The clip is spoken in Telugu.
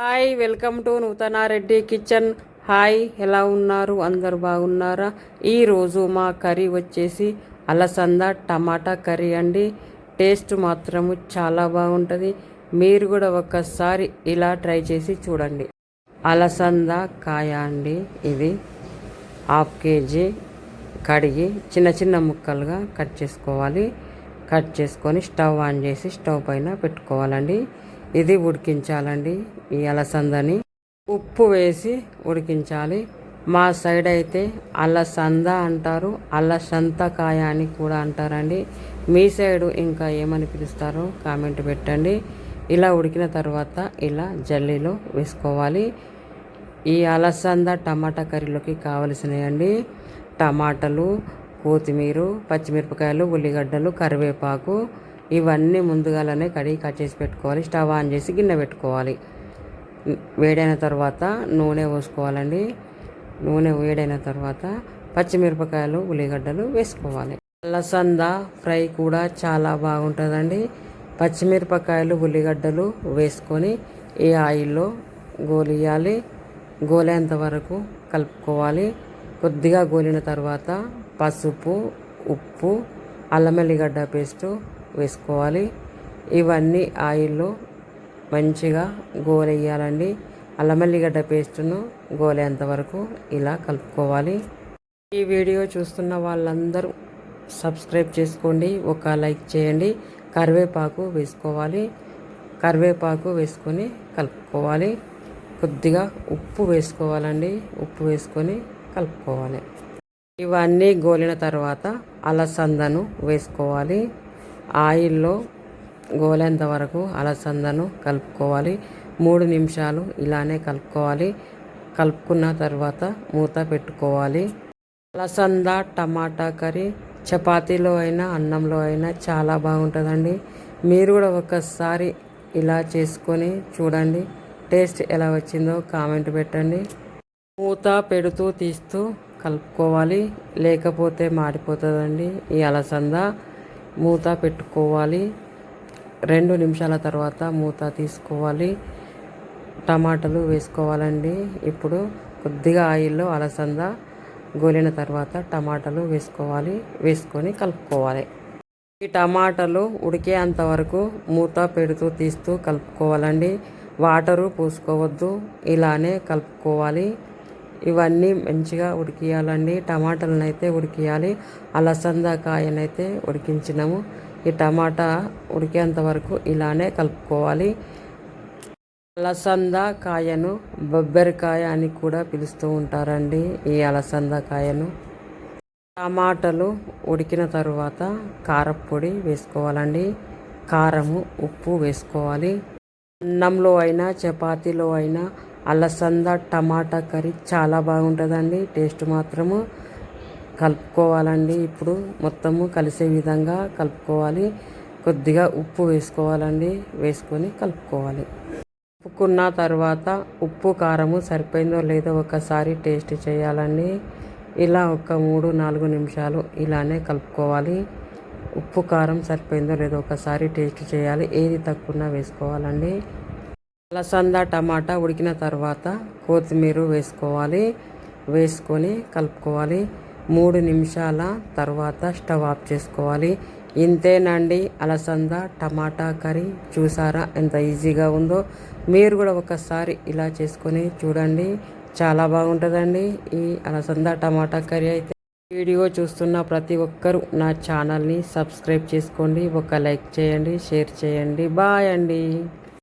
Hi welcome to Nuthana Reddy kitchen. Hi ఎలా ఉన్నారు? అందరు బాగున్నారా? ఈరోజు మా కర్రీ వచ్చేసి అలసంద టమాటా కర్రీ అండి. టేస్ట్ మాత్రము చాలా బాగుంటుంది. మీరు కూడా ఒక్కసారి ఇలా ట్రై చేసి చూడండి. అలసంద కాయ అండి ఇది. హాఫ్ కేజీ కడిగి చిన్న చిన్న ముక్కలుగా కట్ చేసుకోవాలి. కట్ చేసుకొని స్టవ్ ఆన్ చేసి స్టవ్ పైన పెట్టుకోవాలండి. ఇది ఉడికించాలండి ఈ అలసందని. ఉప్పు వేసి ఉడికించాలి. మా సైడ్ అయితే అలసంద అంటారు అల్లసంతకాయ అని కూడా అంటారండి. మీ సైడు ఇంకా ఏమని పిలుస్తారో కామెంట్ పెట్టండి. ఇలా ఉడికిన తర్వాత ఇలా జల్లీలో వేసుకోవాలి. ఈ అలసంద టమాటా కర్రీలోకి కావలసినవి టమాటాలు కొత్తిమీర పచ్చిమిరపకాయలు ఉల్లిగడ్డలు కరివేపాకు ఇవన్నీ ముందుగానే కడిగి కట్ చేసి పెట్టుకోవాలి. స్టవ్ ఆన్ చేసి గిన్నె పెట్టుకోవాలి. వేడైన తర్వాత నూనె పోసుకోవాలండి. నూనె వేడైన తర్వాత పచ్చిమిరపకాయలు ఉల్లిగడ్డలు వేసుకోవాలి. అలసంద ఫ్రై కూడా చాలా బాగుంటుందండి. పచ్చిమిరపకాయలు ఉల్లిగడ్డలు వేసుకొని ఈ ఆయిల్లో గోలియాలి. గోలేంత వరకు కలుపుకోవాలి. కొద్దిగా గోలిన తర్వాత పసుపు ఉప్పు అల్లం వెల్లిగడ్డ పేస్టు వేసుకోవాలి. ఇవన్నీ ఆయిల్లో మంచిగా గోలెయ్యాలండి అల్లమల్లిగడ్డ పేస్టును గోలేంత వరకు ఇలా కలుపుకోవాలి. ఈ వీడియో చూస్తున్న వాళ్ళందరూ సబ్స్క్రైబ్ చేసుకోండి. ఒక లైక్ చేయండి. కరివేపాకు వేసుకోవాలి. కరివేపాకు వేసుకొని కలుపుకోవాలి. కొద్దిగా ఉప్పు వేసుకోవాలండి. ఉప్పు వేసుకొని కలుపుకోవాలి. ఇవన్నీ గోలిన తర్వాత అలసందను వేసుకోవాలి. ఆయిల్లో గోలేంత వరకు అలసందను కలుపుకోవాలి. మూడు నిమిషాలు ఇలానే కలుపుకోవాలి. కలుపుకున్న తర్వాత మూత పెట్టుకోవాలి. అలసంద టమాటా కర్రీ చపాతీలో అయినా అన్నంలో అయినా చాలా బాగుంటుందండి. మీరు కూడా ఒకసారి ఇలా చేసుకొని చూడండి. టేస్ట్ ఎలా వచ్చిందో కామెంట్ పెట్టండి. మూత పెడుతూ తీస్తూ కలుపుకోవాలి. లేకపోతే మాడిపోతుందండి ఈ అలసంద. మూత పెట్టుకోవాలి. రెండు నిమిషాల తర్వాత మూత తీసుకోవాలి. టమాటాలు వేసుకోవాలండి. ఇప్పుడు కొద్దిగా ఆయిల్లో అలసంద గోలిన తర్వాత టమాటాలు వేసుకోవాలి. వేసుకొని కలుపుకోవాలి. ఈ టమాటాలు ఉడికేంత వరకు మూత పెడుతూ తీస్తూ కలుపుకోవాలండి. వాటరు పోసుకోవద్దు. ఇలానే కలుపుకోవాలి. ఇవన్నీ మంచిగా ఉడికియాలండి. టమాటాలను అయితే ఉడికియాలి. అలసంద కాయనైతే ఉడికించినాము. ఈ టమాటా ఉడికేంత వరకు ఇలానే కలుపుకోవాలి. అలసంద కాయను బొబ్బరికాయ అని కూడా పిలుస్తూ ఉంటారండి ఈ అలసంద కాయను టమాటాలు ఉడికిన తర్వాత కారపొడి వేసుకోవాలండి. కారము ఉప్పు వేసుకోవాలి. అన్నంలో అయినా చపాతీలో అయినా అలసంద టమాటా కర్రీ చాలా బాగుంటుందండి. టేస్ట్ మాత్రము కలుపుకోవాలండి. ఇప్పుడు మొత్తము కలిసే విధంగా కలుపుకోవాలి. కొద్దిగా ఉప్పు వేసుకోవాలండి. వేసుకొని కలుపుకోవాలి. కలుపుకున్న తర్వాత ఉప్పు కారము సరిపోయిందో లేదో ఒకసారి టేస్ట్ చేయాలండి. ఇలా ఒక మూడు నాలుగు నిమిషాలు ఇలానే కలుపుకోవాలి. ఉప్పు కారం సరిపోయిందో లేదో ఒకసారి టేస్ట్ చేయాలి. ఏది తక్కువ వేసుకోవాలండి. అలసంద టమాటా ఉడికిన తర్వాత కొత్తిమీర వేసుకోవాలి. వేసుకొని కలుపుకోవాలి. మూడు నిమిషాల తర్వాత స్టవ్ ఆఫ్ చేసుకోవాలి. ఇంతేనండి అలసంద టమాటా కర్రీ. చూసారా ఎంత ఈజీగా ఉందో. మీరు కూడా ఒకసారి ఇలా చేసుకొని చూడండి. చాలా బాగుంటుందండి ఈ అలసంద టమాటా కర్రీ అయితే. వీడియో చూస్తున్న ప్రతి ఒక్కరూ నా ఛానల్ని సబ్స్క్రైబ్ చేసుకోండి. ఒక లైక్ చేయండి షేర్ చేయండి. బాయ్ అండి.